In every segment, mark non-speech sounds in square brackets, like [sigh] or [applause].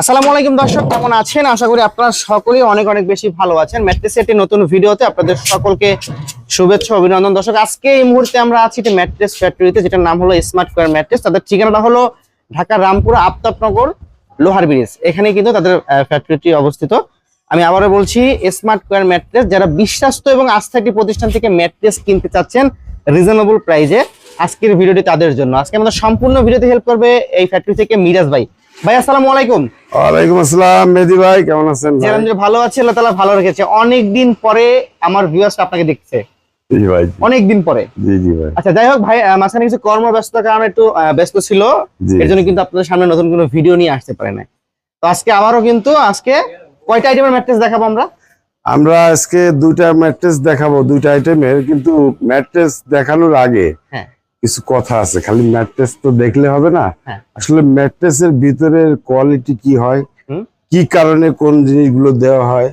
আসসালামু আলাইকুম দর্শক, কেমন আছেন? আশা করি আপনারা সকলেই অনেক অনেক বেশি ভালো আছেন। ম্যাট্রেসের একটি নতুন ভিডিওতে আপনাদের সকলকে শুভেচ্ছা অভিনন্দন। দর্শক, আজকে এই মুহূর্তে আমরা আছি একটি ম্যাট্রেস ফ্যাক্টরিতে যেটার নাম হলো স্মার্ট কোয়ার ম্যাট্রেস। তাদের ঠিকানাটা হলো ঢাকার রামপুরা আফতাবনগর লোহার ব্রিজ। এখানে কিন্তু তাদের ফ্যাক্টরিটি অবস্থিত। আমি আবারও বলছি স্মার্ট কোয়ার ম্যাট্রেস, যারা বিশ্বাস্ত এবং আস্থা একটি প্রতিষ্ঠান থেকে ম্যাট্রেস কিনতে চাচ্ছেন রিজনেবল প্রাইজে আজকের ভিডিওটি তাদের জন্য। আজকে আমাদের সম্পূর্ণ ভিডিওতে হেল্প করবে এই ফ্যাক্টরি থেকে মিরাজ ভাই। ভাই আসসালামু আলাইকুম। ওয়ালাইকুম আসসালাম মেহেদি ভাই কেমন আছেন ভাই? ভালো আছি আল্লাহ ভালো রেখেছে। অনেক দিন পরে আমার ভিউয়ার্স আপনাকে দেখছে। জি ভাই অনেক দিন পরে। জি জি ভাই। আচ্ছা যাই হোক ভাই মাঝখানে কিছু কর্মব্যস্ততার কারণে একটু ব্যস্ত ছিল। এর জন্য কিন্তু আপনাদের সামনে নতুন কোনো ভিডিও নিয়ে আসতে পারে না তো আজকে আবারও কিন্তু আজকে কয়টা আইটেমের ম্যাট্রেস দেখাবো আমরা? আমরা আজকে দুইটা ম্যাট্রেস দেখাবো দুইটা আইটেমের কিন্তু ম্যাট্রেস দেখানোর আগে হ্যাঁ। কিছু কথা আছে খালি ম্যাট্রেস তো দেখলে হবে না। হ্যাঁ। আসলে ম্যাট্রেসের ভিতরের কোয়ালিটি কি হয়? কি কারণে কোন জিনিসগুলো দেওয়া হয়?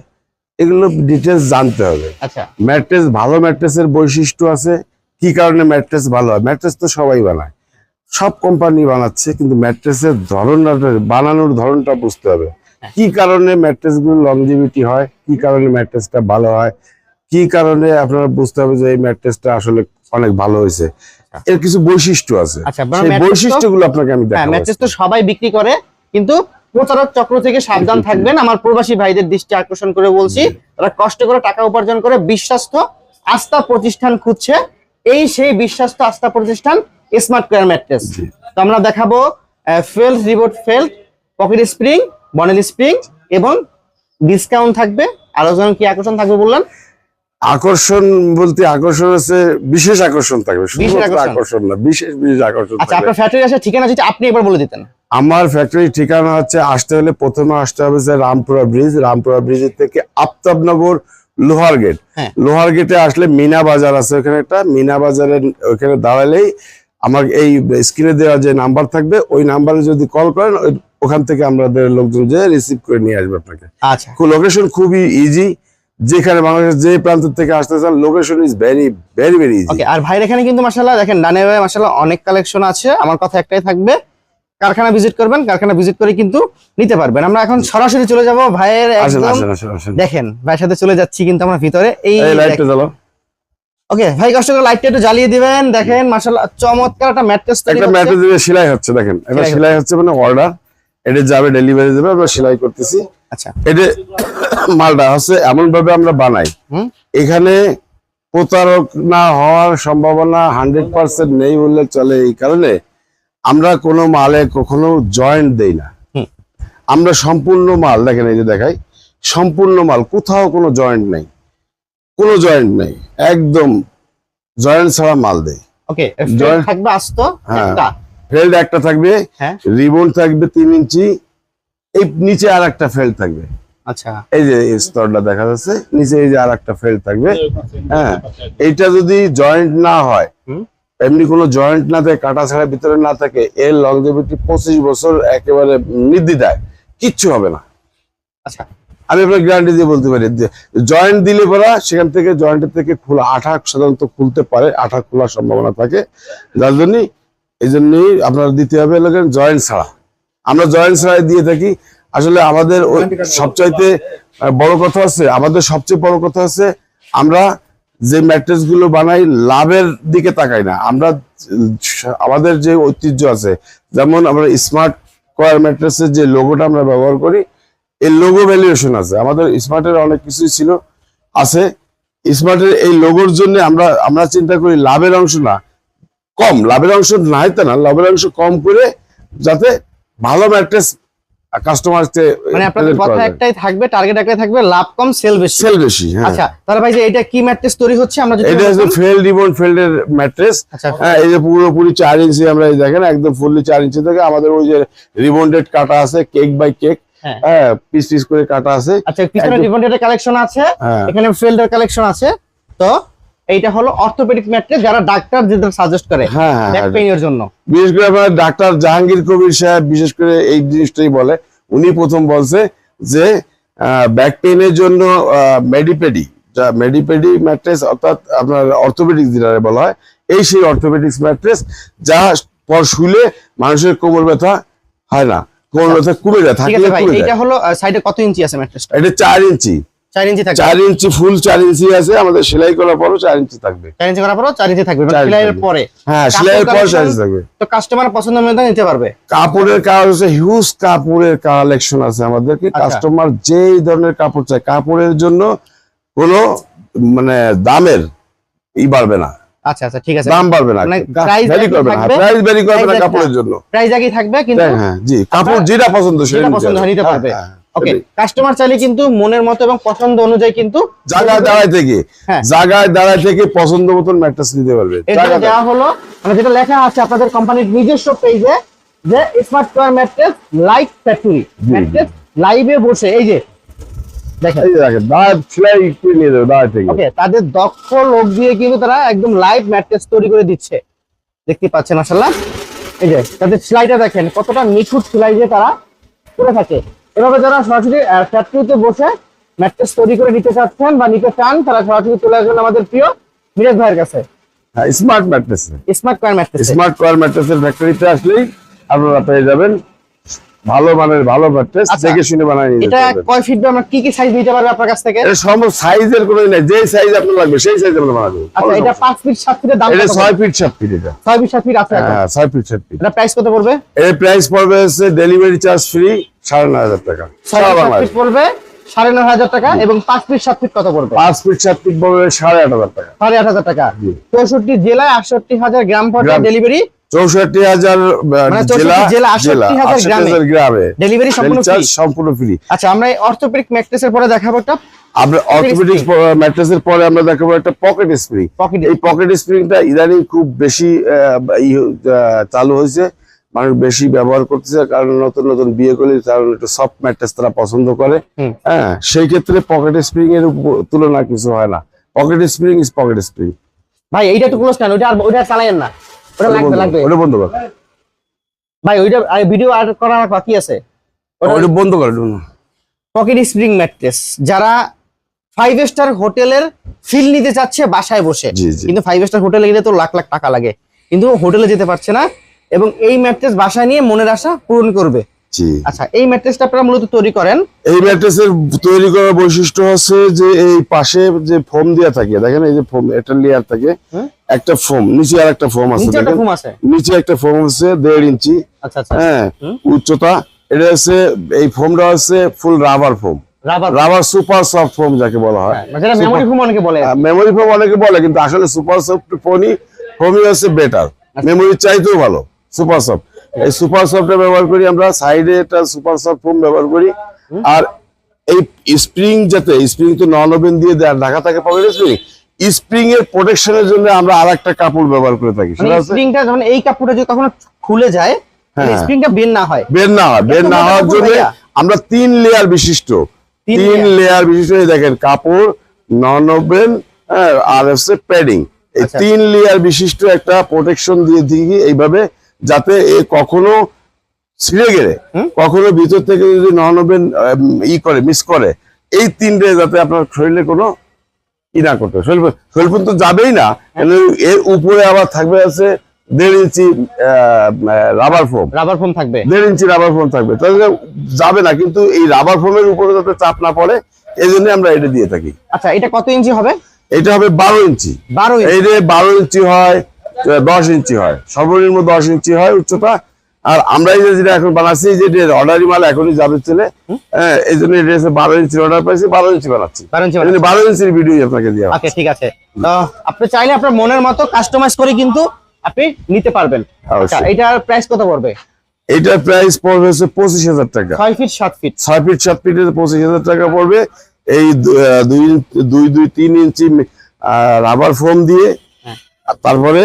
এগুলো ডিটেলস জানতে হবে। আচ্ছা। ম্যাট্রেস ভালো ম্যাট্রেসের বৈশিষ্ট্য আছে কি কারণে ম্যাট্রেস ভালো হয়? ম্যাট্রেস তো সবাই বানায়। সব কোম্পানি বানাচ্ছে কিন্তু ম্যাট্রেসের ধরনটা বানানোর ধরনটা বুঝতে হবে। হ্যাঁ। কি কারণে ম্যাট্রেসগুলো লংজিভিটি হয়? কি কারণে ম্যাট্রেসটা ভালো হয়? কি কারণে আপনারা বুঝতে হবে যে এই ম্যাট্রেসটা আসলে অনেক ভালো হয়েছে? এর কিছু বৈশিষ্ট্য আছে। আচ্ছা সেই বৈশিষ্ট্যগুলো আপনাকে আমি হ্যাঁ দেখাবো। ম্যাট্রেস তো সবাই বিক্রি করে কিন্তু প্রতারক চক্র থেকে সাবধান থাকবেন। [laughs] আমার প্রবাসী ভাইদের দৃষ্টি আকর্ষণ করে বলছি তারা কষ্ট করে টাকা উপার্জন করে বিশ্বাস্ত আস্থা প্রতিষ্ঠান খুঁজছে। এই সেই বিশ্বাস্ত আস্থা প্রতিষ্ঠান স্মার্ট কেয়ার ম্যাট্রেস তো আমরা দেখাবো felt reboot felt pocket spring bonnell spring এবং ডিসকাউন্ট থাকবে। আরও যেন কি আকর্ষণ থাকবে বললেন? আকর্ষণ বলতে আকর্ষণ হচ্ছে বিশেষ আকর্ষণ থাকবে আকর্ষণ। না বিশেষ বিশেষ আকর্ষণ আচ্ছা আপনার ফ্যাক্টরি আসার ঠিকানা যদি আপনি একবার বলে দিতেন। আমার ফ্যাক্টরি ঠিকানা হচ্ছে আসতে হলে প্রথমে আসতে হবে যে রামপুরা ব্রিজ রামপুরা ব্রিজের থেকে আফতাবনগর লোহার গেট হ্যাঁ। লোহার গেটে আসলে মিনা বাজার আছে ওখানে একটা মিনা বাজারের ওখানে দাঁড়ালেই আমার এই স্ক্রিনে দেওয়া যে নাম্বার থাকবে ওই নাম্বারে যদি কল করেন ওখান থেকে আমাদের লোকজন যে রিসিভ করে নিয়ে আসবে আপনাকে। আচ্ছা। লোকেশন খুবই ইজি যেখানে বাংলাদেশের যে প্রান্ত থেকে আসতে চান location is very very very easy okay আর ভাইয়ের এখানে কিন্তু মাসাল্লাহ দেখেন ডানে ভাই মাসাল্লাহ অনেক কালেকশন আছে। আমার কথা একটাই থাকবে কারখানা ভিজিট করবেন কারখানা ভিজিট করে কিন্তু নিতে পারবেন। আমরা এখন সরাসরি চলে যাব ভাইয়ের একদম দেখেন ভাইয়ের সাথে চলে যাচ্ছি কিন্তু আমরা ভিতরে। এই লাইটটা জ্বালো ওকে ভাই কষ্ট করে লাইটটা একটু জ্বালিয়ে দিবেন। দেখেন মাসাল্লাহ চমৎকার একটা ম্যাট্রেস তৈরি একটা করছে। ম্যাটে দিয়ে সেলাই হচ্ছে দেখেন। এটা সেলাই সেলাই হচ্ছে। মানে অর্ডার এটা যাবে ডেলিভারি দেবে আমরা সেলাই করতেছি। আচ্ছা। এটা মালটা হচ্ছে এমন ভাবে আমরা বানাই। এখানে প্রতারক না হওয়ার সম্ভাবনা হান্ড্রেড পার্সেন্ট নেই বললে চলে এই কারণে আমরা কোনো মালে কখনো জয়েন্ট দেই না। আমরা সম্পূর্ণ মাল দেখেন এই যে দেখাই সম্পূর্ণ মাল কোথাও কোনো জয়েন্ট নেই। কোনো জয়েন্ট নেই একদম জয়েন্ট ছাড়া মাল দেয় ওকে থাকবে আস্ত হ্যাঁ। ফেল্ড একটা থাকবে হ্যাঁ। রিবন থাকবে তিন ইঞ্চি এই নিচে আর একটা ফেল্ড থাকবে। আচ্ছা। এই যে এই স্তরটা দেখা যাচ্ছে নিচে এই যে আর একটা ফেল্ড থাকবে। হ্যাঁ এইটা যদি জয়েন্ট না হয়। এমনি কোনো জয়েন্ট না থাকে কাটা ছাড়া ভিতরে না থাকে এর লংজিভিটি পঁচিশ বছর একেবারে কিচ্ছু হবে না। আচ্ছা। আমি আপনার গ্যারান্টি দিয়ে বলতে পারি জয়েন্ট দিলে পরা সেখান থেকে জয়েন্টের থেকে খোলা আঠা সাধারণত খুলতে পারে আঠা খোলার সম্ভাবনা থাকে। যার জন্যই এই জন্যই আপনার দিতে হবে জয়েন্ট ছাড়া। আমরা জয়েন্ট ছাড়াই দিয়ে থাকি। আসলে আমাদের সবচাইতে বড় কথা আছে আমাদের সবচেয়ে বড় কথা আছে আমরা যে ম্যাট্রেসগুলো বানাই, লাভের দিকে তাকাই না। আমরা আমাদের যে ঐতিহ্য আছে, যেমন আমরা স্মার্ট কয়ার ম্যাট্রেসের যে লোগোটা আমরা ব্যবহার করি এই লোগো ভ্যালুয়েশন আছে। আমাদের স্মার্টের অনেক কিছুই ছিল, আছে। স্মার্টের এই লোগোর জন্য আমরা আমরা চিন্তা করি লাভের অংশ না, কম। লাভের অংশ নাই তা না, লাভের অংশ কম করে যাতে ভালো ম্যাট্রেস কাস্টমারকে মানে আপনাদের কথা একটাই থাকবে টার্গেট একটাই থাকবে লাভ কম সেল বেশি। সেল বেশি হ্যাঁ। আচ্ছা তাহলে ভাই যে এটা কি ম্যাট্রেস তৈরি হচ্ছে আমরা যদি এটা হচ্ছে ফেল রিবন ফেল্ডের ম্যাট্রেস। আচ্ছা। হ্যাঁ এই যে পুরোপুরি ইঞ্চি আমরা এই দেখেন একদম ফুললি ইঞ্চি থেকে আমাদের ওই যে রিবন্ডেড কাটা আছে কেক বাই কেক হ্যাঁ। হ্যাঁ পিস পিস করে কাটা আছে। আচ্ছা পিছনে কালেকশন আছে হ্যাঁ। এখানে ফিল্ডের কালেকশন আছে। তো এইটা হলো অর্থোপেডিক ম্যাট্রেস যারা ডাক্তার যেটা সাজেস্ট করে হ্যাঁ হ্যাঁ ব্যাক হ্যাঁ। পেইনের জন্য। বিশেষ করে আপনার ডাক্তার জাহাঙ্গীর কবির সাহেব বিশেষ করে এই জিনিসটাই বলে উনি প্রথম বলছে যে ব্যাক পেইনের জন্য মেডিপেডি যা মেডিপেডি ম্যাট্রেস অর্থাৎ আপনার অর্থোপেডিক যেটা বলা হয় এই সেই অর্থোপেডিক্স ম্যাট্রেস যা পর শুলে মানুষের কোমর ব্যথা হয় না। কোনটা কমে যায় ঠিক থাকলে আছে ভাই এটা হলো সাইডে কত ইঞ্চি আছে ম্যাট্রেসটা এটা চার ইঞ্চি। চার ইঞ্চি থাকবে। চার ইঞ্চি ফুল চার ইঞ্চি আছে আমাদের সেলাই করার পরও চার ইঞ্চি থাকবে। চার ইঞ্চি করার পরও চার ইঞ্চি থাকবে সেলাইয়ের পরে। হ্যাঁ সেলাইয়ের পর চার ইঞ্চি থাকবে। তো কাস্টমার পছন্দ মতো নিতে পারবে। কাপড়ের কাজ হচ্ছে হিউজ কাপড়ের কালেকশন আছে আমাদেরকে। আচ্ছা। কাস্টমার যেই ধরনের কাপড় চায় কাপড়ের জন্য কোনো মানে দামের ই বাড়বে না। আচ্ছা আচ্ছা ঠিক আছে। দাম বাড়বে না। মানে ভ্যারি করবে না। প্রাইস ভ্যারি করবে না কাপড়ের জন্য। প্রাইস একই থাকবে কিন্তু হ্যাঁ, হ্যাঁ জি কাপড় যেটা পছন্দ সেটা পছন্দ নিতে পারবে। হ্যাঁ, হ্যাঁ, ওকে। কাস্টমার চাইলে কিন্তু মনের মতো এবং পছন্দ অনুযায়ী কিন্তু জায়গায় দাঁড়ায় থেকে হ্যাঁ। জায়গায় দাঁড়ায় থেকে পছন্দ মতন ম্যাট্রেস নিতে পারবে। জায়গায় দেওয়া হলো মানে যেটা লেখা আছে আপনাদের কোম্পানির নিজস্ব পেজে যে smart coir mattress live factory mattress লাইভে বসে এই যে দেখেন। তাদের দক্ষ লোক দিয়ে কিন্তু তারা একদম লাইভ ম্যাট্রেস তৈরি করে দিচ্ছে। দেখতে পাচ্ছেন মাসাল্লাহ এই যে তাদের সেলাইটা দেখেন কতটা নিখুঁত সেলাই দিয়ে তারা করে থাকে। এভাবে যারা সরাসরি ফ্যাক্টরিতে বসে ম্যাট্রেস তৈরি করে নিতে চাচ্ছেন বা নিতে চান তারা সরাসরি চলে আসবেন আমাদের প্রিয় মিরাজ ভাইয়ের কাছে। Smart mattress smart coir mattress smart coir ম্যাট্রেসের ফ্যাক্টরিতে আসলেই আপনারা পেয়ে যাবেন। ভালো মানের ভালো ম্যাট্রেস আচ্ছা। দেখে শুনে বানায় নিতে এটা কয় ফিট বা আমরা কি কি সাইজ নিতে পারবে আপনার কাছ থেকে? এটা সম্ভব সাইজের কোনো নাই যে সাইজ আপনার লাগবে সেই সাইজ আমরা বানাবো আচ্ছা এটা পাঁচ ফিট সাত ফিটের দাম এটা কত ফিট সাত ফিট এটা। ছয় ফিট সাত ফিট আছে হ্যাঁ ছয় ফিট সাত ফিট এটা প্রাইস কত পড়বে? এর প্রাইস পড়বে হচ্ছে ডেলিভারি চার্জ ফ্রি সাড়ে নয় হাজার টাকা। ছয় সারা ফিট পড়বে সাড়ে নয় হাজার টাকা এবং পাঁচ ফিট সাত ফিট কত পড়বে? পাঁচ ফিট সাত ফিট পড়বে সাড়ে আট হাজার টাকা। সাড়ে আট হাজার টাকা। জি। চৌষট্টি জেলায় আটষট্টি হাজার গ্রাম পর্যায়ে ডেলিভারি চৌষট্টি হাজার মানে চৌষট্টি জেলা জেলা, জেলা 68,000 আটষট্টি গ্রামে। হাজার গ্রামে। ডেলিভারি সম্পূর্ণ ফ্রি আচ্ছা আমরা অর্থোপেডিক ম্যাট্রেসের পরে দেখাবো একটা আমরা অর্থোপেডিক ম্যাট্রেসের পরে আমরা দেখাবো একটা পকেট স্প্রিং পকেট এই পকেট স্প্রিংটা ইদানিং খুব বেশি চালু হয়েছে। মানুষ বেশি ব্যবহার করতেছে কারণ নতুন নতুন বিয়ে করলে কারণ একটু সফট ম্যাট্রেস তারা পছন্দ করে। হ্যাঁ সেই ক্ষেত্রে পকেট স্প্রিং এর তুলনা কিছু হয় না। Pocket spring is pocket spring ভাই এইটা তো ক্লোজ নেন ওইটা আর ওইটা চালায়েন না। ওটা লাগবে লাগবে। ওটা বন্ধ কর। ভাই ওইটা ভিডিও আর করার বাকি আছে? ওটা বন্ধ কর পকেট স্প্রিং ম্যাট্রেস যারা ফাইভ স্টার হোটেলের ফিল নিতে চাচ্ছে বাসায় বসে। কিন্তু ফাইভ স্টার হোটেলে গেলে তো লাখ লাখ টাকা লাগে। কিন্তু হোটেলে যেতে পারছে না। এবং এই ম্যাট্রেস বাসায় নিয়ে মনের আশা পূরণ করবে। আচ্ছা এই ম্যাট্রেসটা আপনারা মূলত তৈরি করেন? এই ম্যাট্রেসের তৈরি করার বৈশিষ্ট্য হচ্ছে যে এই পাশে যে ফোম দেওয়া থাকে দেখেন এই যে ফোম একটা লেয়ার থাকে একটা ফোম নিচে আর একটা ফোম আছে? নিচে একটা আছে ফোম দেড় ইঞ্চি। আচ্ছা আচ্ছা হ্যাঁ উচ্চতা এটা হচ্ছে এই ফোমটা হচ্ছে full rubber foam rubber rubber super soft foam যাকে বলা হয়। যেটা মেমোরি ঘুম অনেকে বলে। মেমোরি ফোম অনেকে বলে কিন্তু আসলে সুপার সফট ফোনই ফোমই হচ্ছে বেটার আচ্ছা। মেমোরি চাইতেও ভালো সুপার সফট এই সুপার সফটটা ব্যবহার করি আমরা সাইডে একটা সুপার সফট ফোম ব্যবহার করি। আর এই স্প্রিং যাতে স্প্রিং তো নন ওভেন দিয়ে দেয়া- ঢাকা থাকে পকেট স্প্রিং স্প্রিং এর প্রোটেকশনের জন্য আমরা আর একটা কাপড় ব্যবহার করে থাকি মানে স্প্রিংটা যখন এই কাপড়টা যদি কখনো খুলে যায় হ্যাঁ। স্প্রিংটা বের না হয়। বের না হয় বের না হওয়ার জন্য আমরা তিন লেয়ার বিশিষ্ট তিন লেয়ার বিশিষ্ট দেখেন কাপড় নন ওভেন আর হচ্ছে প্যাডিং এই আচ্ছা। তিন লেয়ার বিশিষ্ট একটা প্রোটেকশন দিয়ে দিই এইভাবে যাতে এ কখনো ছিঁড়ে গেলে কখনো ভিতর থেকে যদি ওভেন ই করে মিস করে এই তিনটে যাতে আপনার শরীরে কোনো ই না করতে হয়। শরীর শরীর পর্যন্ত যাবেই না। এর উপরে আবার থাকবে আছে দেড় inch rubber foam rubber foam থাকবে। দেড় ইঞ্চি রাবার ফোম থাকবে। তাহলে যাবে না কিন্তু এই রাবার ফোমের উপরে যাতে চাপ না পড়ে এই জন্য আমরা এটা দিয়ে থাকি। আচ্ছা এটা কত ইঞ্চি হবে? এটা হবে বারো ইঞ্চি। বারো বারো ইঞ্চি হয় দশ ইঞ্চি হয়। সর্বনিম্ন দশ ইঞ্চি হয় উচ্চতা। আর আমরা এই যে যেটা এখন বানাচ্ছি যে ড্রেস অর্ডারি মাল এখনই যাবে চলে এই জন্য হচ্ছে বারো ইঞ্চির অর্ডার পাইছি বারো ইঞ্চি বানাচ্ছি। বারো ইঞ্চি বারো ইঞ্চির ভিডিও আপনাকে দিয়ে ওকে ঠিক আছে। তো আপনি চাইলে আপনার মনের মতো কাস্টমাইজ করে কিন্তু আপনি নিতে পারবেন। আচ্ছা এটার প্রাইস কত পড়বে? এটার প্রাইস পড়বে হচ্ছে পঁচিশ হাজার টাকা। ছয় ফিট সাত ফিট ছয় ফিট সাত ফিটের পঁচিশ হাজার টাকা পড়বে। এই দুই দুই দুই তিন ইঞ্চি রাবার ফোম দিয়ে হ্যাঁ। আর তারপরে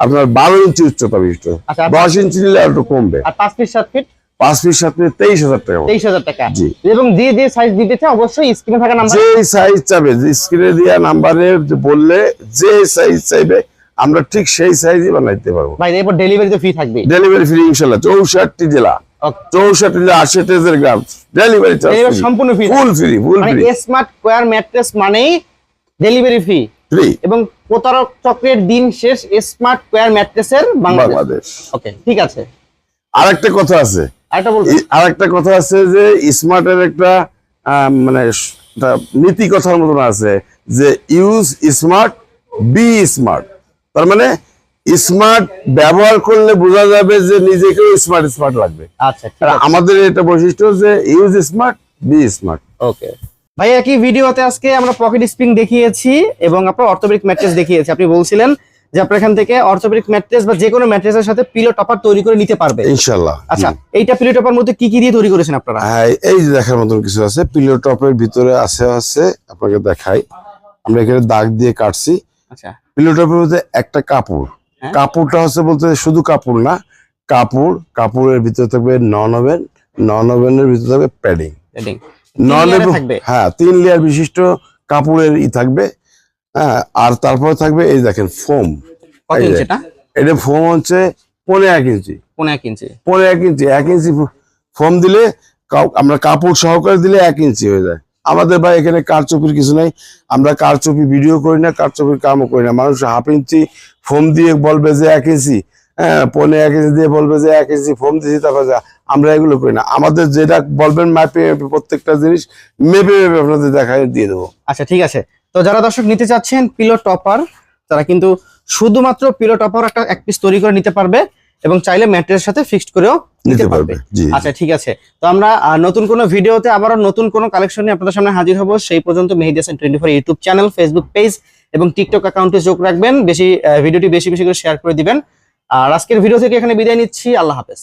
আপনার বারো ইঞ্চি উচ্চতা বিশিষ্ট। আচ্ছা, দশ ইঞ্চি নিলে আর একটু কমবে। আর পাঁচ ফিট সাত ফিট? পাঁচ ফিট সাত ফিট তেইশ হাজার টাকা তেইশ হাজার টাকা। জি। এবং যে যে সাইজ দিতে অবশ্যই স্ক্রিনে থাকা নাম্বার যে সাইজ চাবে স্ক্রিনে দেওয়া নাম্বারে বললে যে সাইজ চাইবে আমরা ঠিক সেই সাইজই বানাইতে পারব। ভাই এরপর ডেলিভারি তো ফ্রি থাকবে ডেলিভারি ফ্রি ইনশাল্লাহ। চৌষট্টি জেলা। চৌষট্টি জেলা আশি তেজের গ্রাম। ডেলিভারি সম্পূর্ণ free full free full free smart coir mattress মানেই ডেলিভারি ফ্রি এবং প্রতারক চক্রের দিন শেষ স্মার্ট কোয়ার ম্যাট্রেসের বাংলাদেশ। ওকে ঠিক আছে। আর একটা কথা আছে। আরেকটা বলবেন আর একটা কথা আছে যে স্মার্টের একটা মানে নীতি কথার মতন আছে যে ইউজ স্মার্ট বি স্মার্ট তার মানে স্মার্ট ব্যবহার করলে বোঝা যাবে যে নিজেকেও স্মার্ট স্মার্ট লাগবে। আচ্ছা আমাদের এটা বৈশিষ্ট্য যে use smart be smart okay. ভাই একই ভিডিওতে আজকে আমরা পকেট স্প্রিং দেখিয়েছি এবং আপনার অর্থোপেডিক ম্যাট্রেস দেখিয়েছি। আপনি বলছিলেন যে আপনার এখান থেকে অর্থোপেডিক ম্যাট্রেস বা যে কোনো ম্যাট্রেসের সাথে পিলো টপার তৈরি করে নিতে পারবে। ইনশাল্লাহ আচ্ছা এইটা পিলো টপার মধ্যে কি কি দিয়ে তৈরি করেছেন আপনারা? হ্যাঁ এই যে দেখার মতন কিছু আছে। পিলো টপের ভিতরে আছে আছে আপনাকে দেখাই। আমরা এখানে দাগ দিয়ে কাটছি। আচ্ছা। পিলো টপের মধ্যে একটা কাপড়। হ্যাঁ। কাপড়টা হচ্ছে বলতে শুধু কাপড় না কাপড় কাপড়ের ভিতরে থাকবে নন ওভেন নন ওভেনের ভিতরে থাকবে প্যাডিং Heading। হ্যাঁ তিন লেয়ার বিশিষ্ট কাপড়ের ই থাকবে। হ্যাঁ আর তারপরে থাকবে এই দেখেন ফোম। এটা? ফোম হচ্ছে পনেরো এক ইঞ্চি। পনেরো এক ইঞ্চি। পনেরো এক ইঞ্চি এক ইঞ্চি ফোম দিলে আমরা কাপড় সহকারে দিলে এক ইঞ্চি হয়ে যায়। আমাদের ভাই এখানে কারচুপির কিছু নাই। আমরা কারচুপি ভিডিও করি না কারচুপির কামও করি না। মানুষ হাফ ইঞ্চি ফোম দিয়ে বলবে যে এক ইঞ্চি হ্যাঁ পনে এক ইঞ্চি দিয়ে বলবে যে এক ইঞ্চি ফোম দিয়েছি তারপর যা আমরা এগুলো করি না। আমাদের যেটা বলবেন মাপে মাপে প্রত্যেকটা জিনিস মেপে মেপে আপনাদের দেখায় দিয়ে দেবো। আচ্ছা ঠিক আছে। তো যারা দর্শক নিতে চাচ্ছেন পিলো টপার তারা কিন্তু শুধুমাত্র পিলো টপার একটা এক পিস তৈরি করে নিতে পারবে এবং চাইলে ম্যাট্রেসের সাথে ফিক্সড করেও নিতে পারবে। আচ্ছা ঠিক আছে। তো আমরা নতুন কোনো ভিডিওতে আবারও নতুন কোনো কালেকশন নিয়ে আপনাদের সামনে হাজির হব। সেই পর্যন্ত Mehedi Hasan twenty four YouTube channel Facebook page এবং টিকটক অ্যাকাউন্টে যোগ রাখবেন। বেশি ভিডিওটি বেশি বেশি করে শেয়ার করে দিবেন। আর আজকের ভিডিও থেকে এখানে বিদায় নিচ্ছি। আল্লাহ হাফেজ।